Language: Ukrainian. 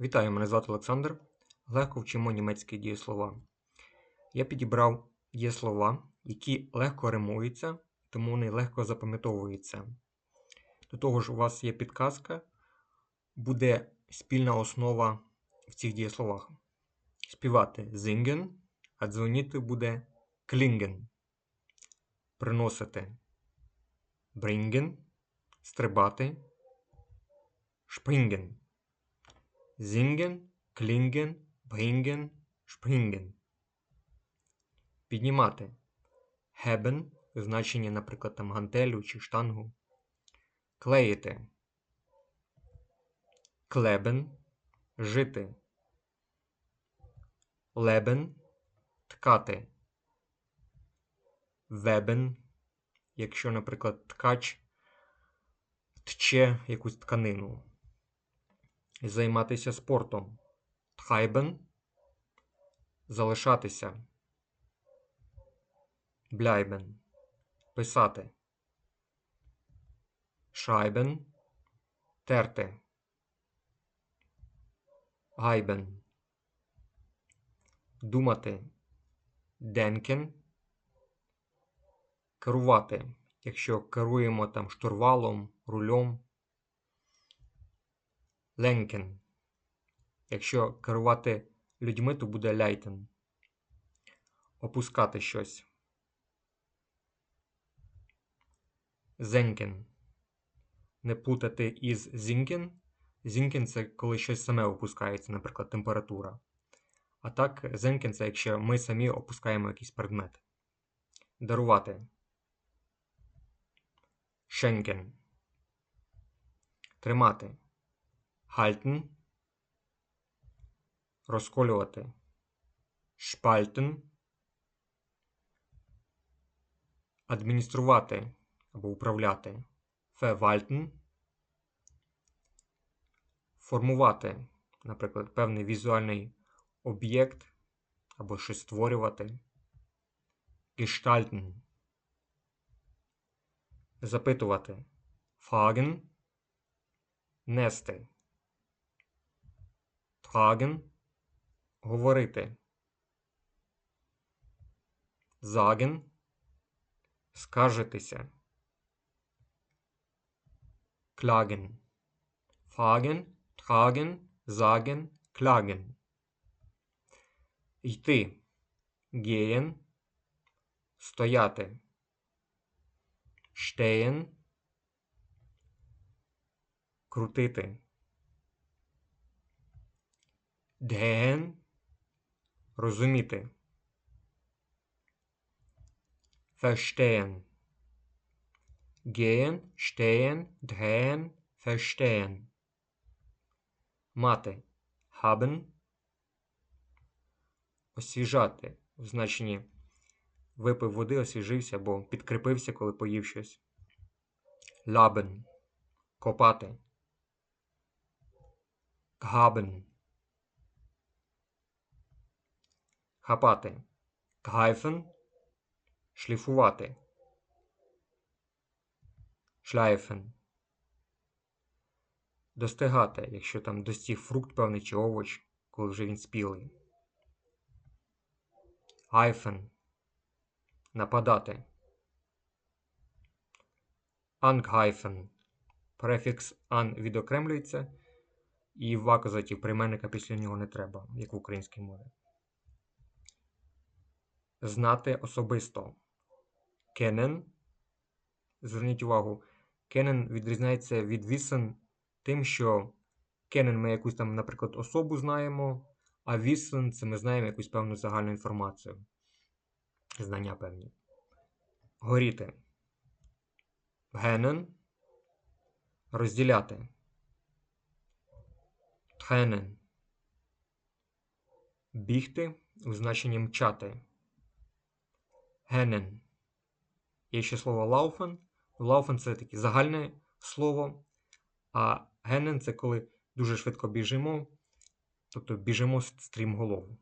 Вітаю, мене звати Олександр. Легко вчимо німецькі дієслова. Я підібрав дієслова, які легко римуються, тому вони легко запам'ятовуються. До того ж, у вас є підказка, буде спільна основа в цих дієсловах. Співати singen, а дзвоніти буде klingen. Приносити bringen, стрибати springen. Singen, klingen, bringen, springen. Піднімати. Haben, значення, наприклад, там гантелю чи штангу. Клеїти. Клебен. Жити. Лебен. Ткати. Вебен. Якщо, наприклад, ткач тче якусь тканину займатися спортом. Тхайбен залишатися. Бляйбен писати. Шайбен терти. Гайбен думати. Денкен керувати. Якщо керуємо там штурвалом, рулем. Ленкен. Якщо керувати людьми, то буде ляйтен. Опускати щось. Зенкен. Не плутати із зінкен. Зінкен це коли щось саме опускається, наприклад, температура. А так, зенкен це якщо ми самі опускаємо якийсь предмет. Дарувати. Шенкен. Тримати halten, розколювати, spalten, адмініструвати або управляти, verwalten, формувати, наприклад, певний візуальний об'єкт або щось створювати, gestalten, запитувати, fragen, нести. Tragen – говорити. Sagen – скаржитися. Klagen. Fragen, tragen, sagen, klagen. Йти. Gehen – стояти. Stehen – крутити. Дген розуміти. Verstehen. Gehen, stehen, drehen, verstehen. Мати. Haben. Освіжати. В значенні випив води, освіжився або підкріпився, коли поїв щось. Laben. Копати. Haben. Хапати, гайфен шліфувати, шлайфен. Достигати, якщо там достиг фрукт певний чи овоч, коли вже він спілий. Гайфен нападати. Ангайфен. Префікс ан відокремлюється, і в акузатів прийменника після нього не треба, як в українській мові. Знати особисто. Kennen. Зверніть увагу, kennen відрізняється від wissen тим, що kennen ми якусь там, наприклад, особу знаємо, а wissen – це ми знаємо якусь певну загальну інформацію. Знання певні. Горіти. Генен. Розділяти. Trennen. Бігти у значенні мчати. Генен. Є ще слово лауфен. Лауфен це таке загальне слово, а генен це коли дуже швидко біжимо, тобто біжимо стрімголову.